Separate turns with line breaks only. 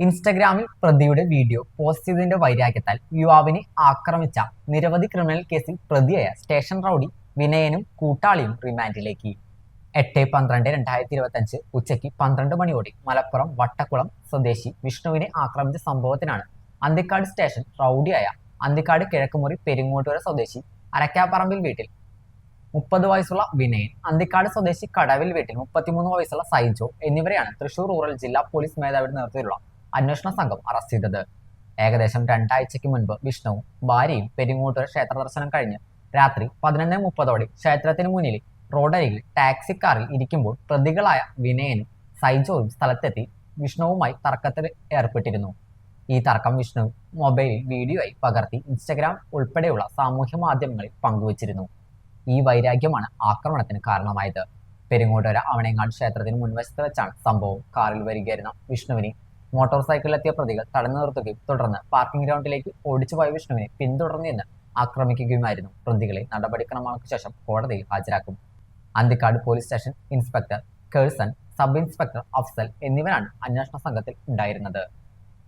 ഇൻസ്റ്റഗ്രാമിൽ പ്രതിയുടെ video post ചെയ്തതിന്റെ വൈരാഗ്യത്താൽ യുവാവിനെ ആക്രമിച്ച നിരവധി ക്രിമിനൽ കേസിൽ പ്രതിയായ സ്റ്റേഷൻ റൌഡി വിനയനും കൂട്ടാളിയും റിമാൻഡിലേക്ക്. എട്ട് പന്ത്രണ്ട് രണ്ടായിരത്തി ഇരുപത്തഞ്ച് ഉച്ചയ്ക്ക് പന്ത്രണ്ട് മണിയോടെ മലപ്പുറം വട്ടക്കുളം സ്വദേശി വിഷ്ണുവിനെ ആക്രമിച്ച സംഭവത്തിനാണ് അന്തിക്കാട് സ്റ്റേഷൻ റൌഡിയായ അന്തിക്കാട് കിഴക്കുമുറി പെരിങ്ങോട്ടുകര സ്വദേശി അരക്കാപ്പറമ്പിൽ വീട്ടിൽ മുപ്പത് വയസ്സുള്ള വിനയൻ അന്തിക്കാട് സ്വദേശി കടവിൽ വീട്ടിൽ മുപ്പത്തിമൂന്ന് വയസ്സുള്ള സൈജോ എന്നിവരെയാണ് തൃശൂർ റൂറൽ ജില്ലാ പോലീസ് മേധാവിയുടെ നേതൃത്വത്തിലുള്ള അന്വേഷണ സംഘം അറസ്റ്റ് ചെയ്തത്. ഏകദേശം രണ്ടാഴ്ചയ്ക്ക് മുൻപ് വിഷ്ണുവും ഭാര്യയും പെരിങ്ങോട്ടൂർ ക്ഷേത്ര ദർശനം കഴിഞ്ഞ് രാത്രി പതിനൊന്ന് മുപ്പതോടെ ക്ഷേത്രത്തിന് മുന്നിൽ റോഡരികിൽ ടാക്സി കാറിൽ ഇരിക്കുമ്പോൾ പ്രതികളായ വിനയനും സൈജോയും സ്ഥലത്തെത്തി വിഷ്ണുവുമായി തർക്കത്തിൽ ഏർപ്പെട്ടിരുന്നു. ഈ തർക്കം വിഷ്ണു മൊബൈലിൽ വീഡിയോ ആയി പകർത്തി ഇൻസ്റ്റഗ്രാം ഉൾപ്പെടെയുള്ള സാമൂഹ്യ മാധ്യമങ്ങളിൽ പങ്കുവച്ചിരുന്നു. ഈ വൈരാഗ്യമാണ് ആക്രമണത്തിന് കാരണമായത്. പെരിങ്ങോട്ടുകര അവണേങ്ങാട് ക്ഷേത്രത്തിന് മുൻവശത്ത് വെച്ചാണ് സംഭവം. കാറിൽ വരികയായിരുന്ന വിഷ്ണുവിനെ മോട്ടോർ സൈക്കിളിലെത്തിയ പ്രതികൾ തടഞ്ഞു നിർത്തുകയും തുടർന്ന് പാർക്കിംഗ് ഗ്രൗണ്ടിലേക്ക് ഓടിച്ചു പോയ വിഷ്ണുവിനെ പിന്തുടർന്നു എന്ന് ആക്രമിക്കുകയുമായിരുന്നു. പ്രതികളെ നടപടിക്രമങ്ങൾക്ക് ശേഷം കോടതിയിൽ ഹാജരാക്കും. Anthikkad police station inspector Kerson sub inspector Afsal എന്നിവരാണ് അന്വേഷണ സംഘത്തിൽ ഉണ്ടായിരുന്നത്.